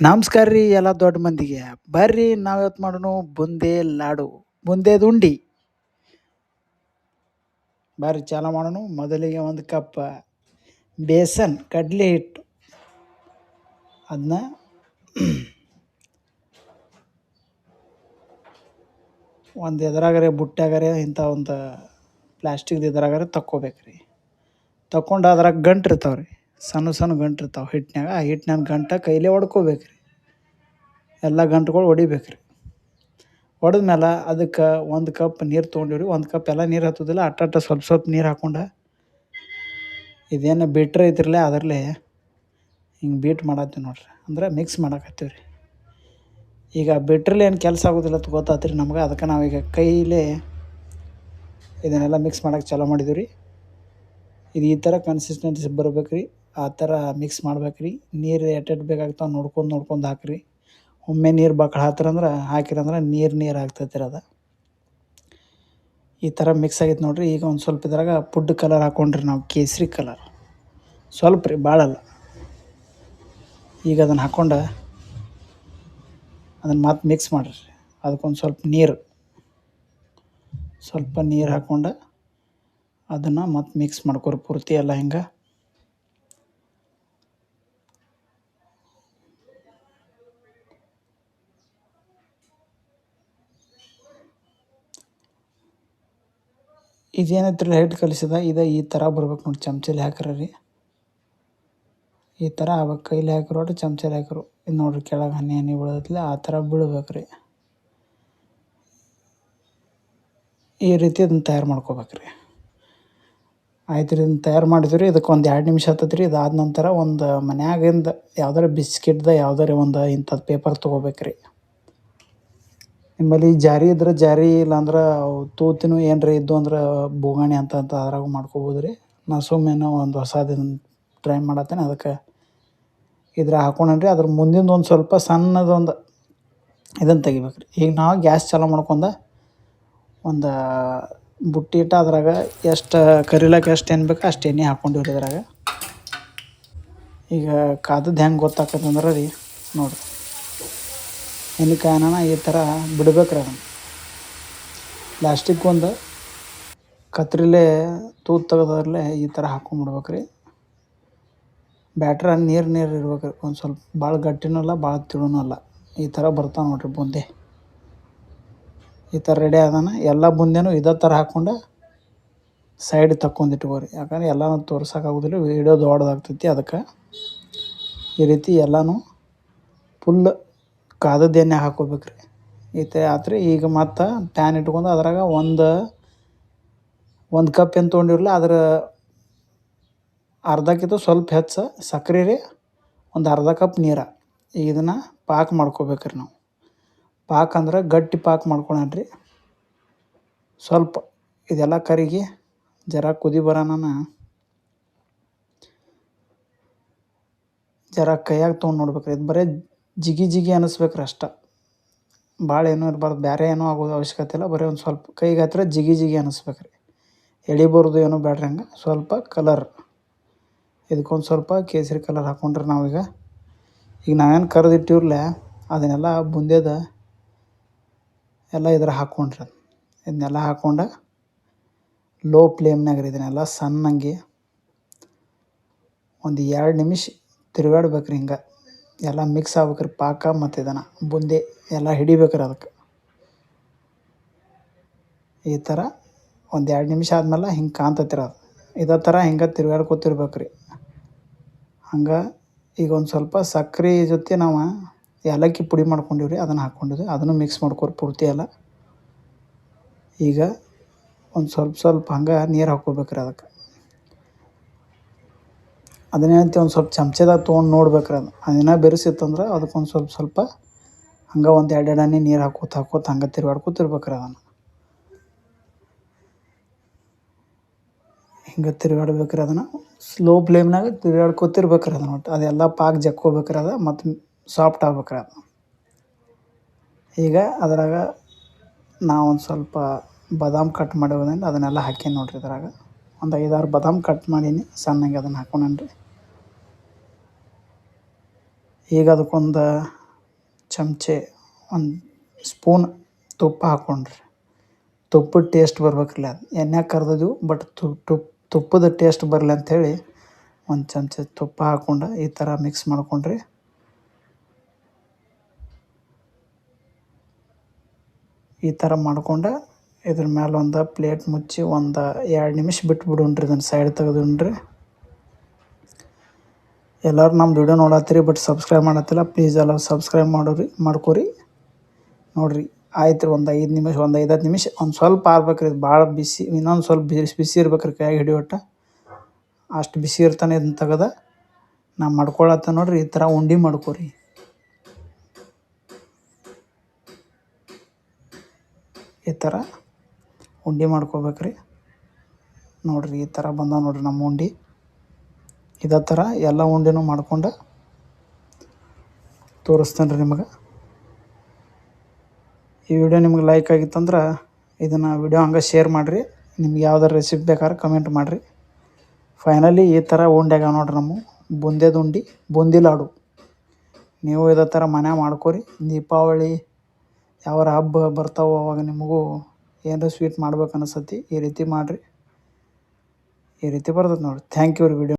ನಮಸ್ಕಾರ ರೀ ಎಲ್ಲ ದೊಡ್ಡ ಮಂದಿಗೆ. ಬರ್ರಿ, ನಾವು ಇವತ್ತು ಮಾಡೋಣ ಬುಂದೆ ಲಾಡು ಬುಂದೇದು ಉಂಡಿ ಬರ್ರಿ, ಚಾಲ ಮಾಡೋಣ ಮೊದಲಿಗೆ ಒಂದು ಕಪ್ ಬೇಸನ್, ಕಡಲೆ ಹಿಟ್ಟು. ಅದನ್ನ ಒಂದು ಎದುರಾಗರೆ, ಬುಟ್ಟಾಗರೆ, ಇಂಥ ಒಂದು ಪ್ಲಾಸ್ಟಿಕ್ದು ಎದುರಾಗರೆ ತಕ್ಕೋಬೇಕ್ರಿ. ರೀ ತಕೊಂಡು ಅದ್ರಾಗ ಗಂಟು ಇರ್ತಾವೆ ರೀ ಸಣ್ಣ ಸಣ್ಣ ಗಂಟು ಇರ್ತಾವೆ ಹಿಟ್ಟಿನಾಗ ಆ ಹಿಟ್ಟಿನ ಗಂಟ ಕೈಲೇ ಹೊಡ್ಕೋಬೇಕು ರೀ ಎಲ್ಲ ಗಂಟುಗಳು ಹೊಡಿಬೇಕು ರೀ ಹೊಡೆದ್ಮೇಲೆ ಅದಕ್ಕೆ ಒಂದು ಕಪ್ ನೀರು ತೊಗೊಂಡಿವ್ರಿ. ಒಂದು ಕಪ್ ಎಲ್ಲ ನೀರು ಹತ್ತೋದಿಲ್ಲ. ಅಟ್ಟ ಸ್ವಲ್ಪ ಸ್ವಲ್ಪ ನೀರು ಹಾಕೊಂಡು ಇದೇನು ಬಿಟ್ರೆ ಐತಿರಲ್ಲ ಅದರಲ್ಲಿ ಹಿಂಗೆ ಬೀಟ್ ಮಾಡತ್ತೀವಿ ನೋಡ್ರಿ. ಅಂದ್ರೆ ಮಿಕ್ಸ್ ಮಾಡಕತ್ತೀವಿ ರೀ ಈಗ ಬಿಟ್ರಲ್ಲಿ ಏನು ಕೆಲಸ ಆಗೋದಿಲ್ಲ ಅಂತ ಗೊತ್ತಾತ್ರಿ ನಮ್ಗೆ. ಅದಕ್ಕೆ ನಾವೀಗ ಕೈಲೇ ಇದನ್ನೆಲ್ಲ ಮಿಕ್ಸ್ ಮಾಡೋಕ್ಕೆ ಚಾಲೂ ಮಾಡಿದ್ದೀವಿ ರೀ ಇದು ಈ ಥರ ಕನ್ಸಿಸ್ಟೆನ್ಸಿ ಬರಬೇಕು ರೀ ಆ ಥರ ಮಿಕ್ಸ್ ಮಾಡ್ಬೇಕು ರೀ ನೀರು ಎಟ್ಟೆಟ್ಟು ಬೇಕಾಗ್ತಾವೆ ನೋಡ್ಕೊಂಡು ನೋಡ್ಕೊಂಡು ಹಾಕ್ರಿ. ಒಮ್ಮೆ ನೀರು ಬಕ್ಳ ಅಂದ್ರೆ ಹಾಕಿರಂದ್ರೆ ನೀರು ನೀರು ಆಗ್ತೈತಿ ರೀ ಅದು. ಈ ಥರ ಮಿಕ್ಸ್ ಆಗೈತೆ ನೋಡಿರಿ. ಈಗ ಒಂದು ಸ್ವಲ್ಪ ಇದ್ರಾಗ ಪುಡ್ ಕಲರ್ ಹಾಕ್ಕೊಂಡ್ರಿ ನಾವು, ಕೇಸರಿ ಕಲರ್ ಸ್ವಲ್ಪ ರೀ ಭಾಳಲ್ಲ ಈಗ ಅದನ್ನು ಹಾಕ್ಕೊಂಡು ಅದನ್ನು ಮತ್ತೆ ಮಿಕ್ಸ್ ಮಾಡಿರಿ. ಅದಕ್ಕೊಂದು ಸ್ವಲ್ಪ ನೀರು ಸ್ವಲ್ಪ ನೀರು ಹಾಕ್ಕೊಂಡು ಅದನ್ನು ಮತ್ತೆ ಮಿಕ್ಸ್ ಮಾಡ್ಕೊರಿ ಪೂರ್ತಿ ಎಲ್ಲ ಹಿಂಗೆ. ಇದೇನೈತ್ರಿ ಲೈಟ್ ಕಲಿಸಿದ ಇದು ಈ ಥರ ಬರ್ಬೇಕು ನೋಡಿ ಚಮಚಲ್ಲಿ ಹಾಕ್ರಿ ಈ ಥರ ಆವಾಗ ಕೈಲಿ ಹಾಕಿರೋ ಒಟ್ಟು ಚಮಚಲ್ಲಿ ಹಾಕಿರು. ಇದು ನೋಡ್ರಿ ಕೆಳಗೆ ಹನಿ ಹನಿ ಬೀಳತ್ಲೆ ಆ ಥರ ಬೀಳ್ಬೇಕು ರೀ. ಈ ರೀತಿ ಅದನ್ನ ತಯಾರು ಮಾಡ್ಕೋಬೇಕು ರೀ. ಆಯ್ತು ರೀ, ಇದನ್ನ ತಯಾರು ಮಾಡಿದ್ರಿ ಇದಕ್ಕೆ ಒಂದು ಎರಡು ನಿಮಿಷ ಹತ್ತತ್ರಿ ಇದಾದ ನಂತರ ಒಂದು ಮನ್ಯಾಗಿಂದ ಯಾವ್ದಾರ ಬಿಸ್ಕಿಟ್ದ ಯಾವ್ದಾರ ಒಂದು ಇಂಥದ್ದು ಪೇಪರ್ ತೊಗೋಬೇಕು ರೀ. ನಿಮ್ಮಲ್ಲಿ ಜಾರಿ ಇದ್ರೆ ಜಾರಿ, ಇಲ್ಲಾಂದ್ರೆ ಅವು ತೂತಿನೂ ಏನರ ಇದ್ದು ಅಂದ್ರೆ ಬೋಗಾಣಿ ಅಂತ ಅಂತ ಅದ್ರಾಗ ಮಾಡ್ಕೋಬೋದು ರೀ ನಾ ಸುಮ್ಮನೆ ಒಂದು ಹೊಸದನ್ನು ಟ್ರೈ ಮಾಡತ್ತೇನೆ. ಅದಕ್ಕೆ ಇದ್ರ ಹಾಕೊಂಡೇನಿ ರೀ ಅದ್ರ ಮುಂದಿಂದು ಒಂದು ಸ್ವಲ್ಪ ಸಣ್ಣದೊಂದು ಇದನ್ನು ತೆಗಿಬೇಕು ರೀ ಈಗ ನಾವು ಗ್ಯಾಸ್ ಚಾಲೂ ಮಾಡ್ಕೊಂಡ ಒಂದು ಬುಟ್ಟಿ ಇಟ್ಟು ಅದ್ರಾಗ ಎಷ್ಟು ಕರಿಲಕ್ಕೆ ಎಷ್ಟು ಏನು ಬೇಕು ಅಷ್ಟು ಎಣ್ಣೆ ಹಾಕೊಂಡಿವ್ರಿ ಇದ್ರಾಗ. ಈಗ ಕಾದದ್ದು ಹೆಂಗೆ ಗೊತ್ತಾಕತ್ತಂದ್ರೆ ರೀ ನೋಡಿರಿ. ಎಣ್ಣೆ ಕಾರಣ ಈ ಥರ ಬಿಡ್ಬೇಕು ರೀ ಪ್ಲಾಸ್ಟಿಕ್ ಒಂದು ಕತ್ರಿಲೇ ತೂತು ತೆಗ್ದಲ್ಲೇ ಈ ಥರ ಹಾಕೊಂಬಿಡ್ಬೇಕು ರೀ ಬ್ಯಾಟ್ರ ನೀರು ನೀರು ಇರ್ಬೇಕು ರೀ ಒಂದು ಸ್ವಲ್ಪ ಭಾಳ ಗಟ್ಟಿನೂ ಅಲ್ಲ ಭಾಳ ತಿಳುನೂ ಅಲ್ಲ. ಈ ಥರ ಬರ್ತಾವೆ ನೋಡಿರಿ ಬೂಂದಿ. ಈ ಥರ ರೆಡಿ ಆದಾನ, ಎಲ್ಲ ಬೂಂದಿನೂ ಇದೇ ಥರ ಹಾಕ್ಕೊಂಡು ಸೈಡ್ ತಕ್ಕೊಂಡಿಟ್ಕೋರಿ ಯಾಕಂದ್ರೆ ಎಲ್ಲನೂ ತೋರ್ಸೋಕ್ಕಾಗೋದಿಲ್ಲ ವೀಡಿಯೋ ದೊಡ್ಡದಾಗ್ತೈತಿ ಅದಕ್ಕೆ. ಈ ರೀತಿ ಎಲ್ಲನೂ ಫುಲ್ ಕಾದದ್ದು ಎಣ್ಣೆ ಹಾಕ್ಕೋಬೇಕು ರೀ ಈತ ಆತ್ರಿ, ಈಗ ಮತ್ತು ಪ್ಯಾನ್ ಇಟ್ಕೊಂಡು ಅದ್ರಾಗ ಒಂದು ಒಂದು ಕಪ್ ಏನು ತೊಗೊಂಡಿರಲ್ಲ ಅದ್ರ ಅರ್ಧಕ್ಕಿಂತ ಸ್ವಲ್ಪ ಹೆಚ್ಚು ಸಕ್ಕರೆ ರೀ, ಒಂದು ಅರ್ಧ ಕಪ್ ನೀರು. ಈಗ ಇದನ್ನು ಪಾಕ್ ಮಾಡ್ಕೋಬೇಕ್ರಿ ನಾವು. ಪಾಕ್ ಅಂದ್ರೆ ಗಟ್ಟಿ ಪಾಕ್ ಮಾಡ್ಕೊಳ್ರಿ ಸ್ವಲ್ಪ ಇದೆಲ್ಲ ಕರಿಗಿ, ಜರ ಕುದಿ ಬರೋಣ ಜರ ಕೈಯಾಗ ತೊಗೊಂಡು ನೋಡ್ಬೇಕ್ರಿ, ಇದು ಬರೀ ಜಿಗಿ ಜಿಗಿ ಅನ್ನಿಸ್ಬೇಕ್ರಿ ಅಷ್ಟೆ. ಭಾಳ ಏನೂ ಇರಬಾರ್ದು ಬೇರೆ ಏನೂ ಆಗೋದು ಅವಶ್ಯಕತೆ ಇಲ್ಲ, ಬರೀ ಒಂದು ಸ್ವಲ್ಪ ಕೈಗೆ ಹತ್ತಿರ ಜಿಗಿ ಜಿಗಿ ಅನ್ನಿಸ್ಬೇಕ್ರಿ ಎಳಿಬಾರ್ದು ಏನೂ ಬೇಡ್ರಿ ಹಂಗೆ, ಸ್ವಲ್ಪ ಕಲರ್ ಇದಕ್ಕೊಂದು ಸ್ವಲ್ಪ ಕೇಸರಿ ಕಲರ್ ಹಾಕ್ಕೊಂಡ್ರೆ ನಾವೀಗ ಈಗ. ನಾವೇನು ಕರೆದಿಟ್ಟಿವ್ರಲ್ಲ ಅದನ್ನೆಲ್ಲ ಬುಂದೇದ ಎಲ್ಲ ಇದ್ರ ಹಾಕ್ಕೊಂಡ್ರಿ ಇದನ್ನೆಲ್ಲ ಹಾಕ್ಕೊಂಡು ಲೋ ಫ್ಲೇಮ್ನಾಗ ರೀ ಇದನ್ನೆಲ್ಲ ಸಣ್ಣಂಗೆ ಒಂದು ಎರಡು ನಿಮಿಷ ತಿರುಗಾಡ್ಬೇಕ್ರಿ ಹಿಂಗೆ. ಎಲ್ಲ ಮಿಕ್ಸ್ ಆಗ್ಬೇಕ್ರಿ, ಪಾಕ ಮತ್ತು ಇದನ್ನು ಬೂಂದಿ ಎಲ್ಲ ಹಿಡಿಬೇಕ್ರಿ ಅದಕ್ಕೆ. ಈ ಥರ ಒಂದು ಎರಡು ನಿಮಿಷ ಆದ್ಮೇಲೆ ಹಿಂಗೆ ಕಾಣ್ತತಿರ ಅದು. ಇದೇ ಥರ ಹಿಂಗೆ ತಿರುಗಾಡ್ಕೊತಿರ್ಬೇಕು ರೀ ಹಂಗೆ ಈಗ ಒಂದು ಸ್ವಲ್ಪ ಸಕ್ಕರೆ ಜೊತೆ ನಾವು ಏಲಕ್ಕಿ ಪುಡಿ ಮಾಡ್ಕೊಂಡಿವ್ರಿ, ಅದನ್ನು ಹಾಕ್ಕೊಂಡಿದ್ವಿ ಅದನ್ನು ಮಿಕ್ಸ್ ಮಾಡ್ಕೊರಿ ಪೂರ್ತಿ ಎಲ್ಲ. ಈಗ ಒಂದು ಸ್ವಲ್ಪ ಸ್ವಲ್ಪ ಹಂಗೆ ನೀರು ಹಾಕ್ಕೋಬೇಕ್ರಿ ಅದಕ್ಕೆ. ಅದನ್ನೇನಂತೀವಿ ಒಂದು ಸ್ವಲ್ಪ ಚಮಚದಾಗ ತೊಗೊಂಡು ನೋಡ್ಬೇಕ್ರಿ ಅದು ಅದಿನ್ನ ಬೆರೆಸಿತ್ತಂದ್ರೆ ಅದಕ್ಕೊಂದು ಸ್ವಲ್ಪ ಸ್ವಲ್ಪ ಹಂಗೆ ಒಂದು ಎರಡು ಎರಡು ನೀರು ಹಾಕೋತ ಹಾಕೋತ ಹಂಗೆ ತಿರ್ಗಾಡ್ಕೋತ ಇರ್ಬೇಕ್ರಿ ಅದನ್ನು. ಹಿಂಗೆ ತಿರ್ಗಾಡ್ಬೇಕ್ರಿ ಅದನ್ನು. ಸ್ಲೋ ಫ್ಲೇಮ್ನಾಗ ತಿರ್ಗಾಡ್ಕೋತಿರ್ಬೇಕ್ರಿ ಅದನ್ನು ಒಟ್ಟು. ಅದೆಲ್ಲ ಪಾಕ್ ಜಕ್ಕೋಬೇಕ್ರಿ ಅದು ಮತ್ತು ಸಾಫ್ಟ್ ಆಗ್ಬೇಕ್ರಿ ಅದು. ಈಗ ಅದ್ರಾಗ ನಾವು ಒಂದು ಸ್ವಲ್ಪ ಬಾದಾಮ್ ಕಟ್ ಮಾಡಿರೋದ್ರಿಂದ ಅದನ್ನೆಲ್ಲ ಹಾಕೀನಿ ನೋಡಿರಿ ಇದ್ರಾಗ. ಒಂದು ಐದಾರು ಬಾದಾಮ್ ಕಟ್ ಮಾಡೀನಿ. ಸಣ್ಣಗೆ ಅದನ್ನು ಹಾಕೊಂಡೇನ್ರಿ ಈಗ ಅದಕ್ಕೊಂದು ಚಮಚೆ, ಒಂದು ಸ್ಪೂನ್ ತುಪ್ಪ ಹಾಕ್ಕೊಂಡ್ರಿ ತುಪ್ಪದ ಟೇಸ್ಟ್ ಬರ್ಬೇಕಲ್ಲ ಅದು. ಎಣ್ಣೆಗೆ ಕರ್ದಿದ್ದೀವಿ ಬಟ್ ತುಪ್ಪ ತುಪ್ಪದ ಟೇಸ್ಟ್ ಬರಲಿ ಅಂಥೇಳಿ ಒಂದು ಚಮಚ ತುಪ್ಪ ಹಾಕ್ಕೊಂಡು ಈ ಥರ ಮಿಕ್ಸ್ ಮಾಡ್ಕೊಂಡ್ರಿ. ಈ ಥರ ಮಾಡ್ಕೊಂಡು ಇದ್ರ ಮೇಲೆ ಒಂದು ಪ್ಲೇಟ್ ಮುಚ್ಚಿ ಒಂದು ಎರಡು ನಿಮಿಷ ಬಿಟ್ಟು ಬಿಡೋಣ್ರಿ ಇದನ್ನು ಸೈಡ್ ತೆಗೆದುಣ್ರಿ. ಎಲ್ಲರೂ ನಮ್ಮ ವಿಡಿಯೋ ನೋಡತ್ತೀರಿ ಬಟ್ ಸಬ್ಸ್ಕ್ರೈಬ್ ಮಾಡತ್ತಿಲ್ಲ ಪ್ಲೀಸ್ ಎಲ್ಲ ಸಬ್ಸ್ಕ್ರೈಬ್ ಮಾಡೋರಿ, ಮಾಡ್ಕೊರಿ. ನೋಡಿರಿ ಆಯ್ತು ರೀ ಒಂದು ಐದು ನಿಮಿಷ, ಒಂದು ಐದು ಹತ್ತು ನಿಮಿಷ, ಒಂದು ಸ್ವಲ್ಪ ಆರ್ಬೇಕ್ರಿ ಇದು ಭಾಳ ಬಿಸಿ ಇನ್ನೊಂದು ಸ್ವಲ್ಪ ಬಿಸಿ ಬಿಸಿ ಇರ್ಬೇಕ್ರಿ ಕೈಯಾಗ ಹಿಡಿಯೋಟ ಅಷ್ಟು ಬಿಸಿ ಇರ್ತಾನೆ ಇದನ್ನ ತೆಗೆದ ನಾ ಮಾಡ್ಕೊಳತ್ತ ನೋಡ್ರಿ, ಈ ಥರ ಉಂಡೆ ಮಾಡ್ಕೊರಿ. ಈ ಥರ ಉಂಡೆ ಮಾಡ್ಕೋಬೇಕ್ರಿ. ನೋಡ್ರಿ, ಈ ಥರ ಬಂದ ನೋಡ್ರಿ ನಮ್ಮ ಉಂಡೆ. ಇದೇ ಥರ ಎಲ್ಲ ಉಂಡೆನೂ ಮಾಡ್ಕೊಂಡು ತೋರಿಸ್ತೇನೆ ರೀ ನಿಮಗೆ. ಈ ವಿಡಿಯೋ ನಿಮ್ಗೆ ಲೈಕ್ ಆಗಿತ್ತಂದ್ರೆ ಇದನ್ನು ವಿಡಿಯೋ ಹಂಗೆ ಶೇರ್ ಮಾಡಿರಿ. ನಿಮ್ಗೆ ಯಾವ್ದಾರು ರೆಸಿಪಿ ಬೇಕಾದ್ರೆ ಕಮೆಂಟ್ ಮಾಡಿರಿ. ಫೈನಲಿ ಈ ಥರ ಉಂಡೆಗ ನೋಡ್ರಿ ನಮ್ಮ. ಬುಂದೇದು ಉಂಡೆ, ಬೂಂದಿ ಲಾಡು. ನೀವು ಇದೇ ಥರ ಮನೆ ಮಾಡ್ಕೊರಿ. ದೀಪಾವಳಿ ಯಾವಾರ ಹಬ್ಬ ಬರ್ತಾವೋ ಅವಾಗ ನಿಮಗೂ ಏನಾರ ಸ್ವೀಟ್ ಮಾಡ್ಬೇಕು ಅನಿಸತಿ ಈ ರೀತಿ ಮಾಡಿರಿ. ಈ ರೀತಿ ಬರ್ತದೆ ನೋಡಿರಿ. ಥ್ಯಾಂಕ್ ಯು ರೀ ವಿಡಿಯೋ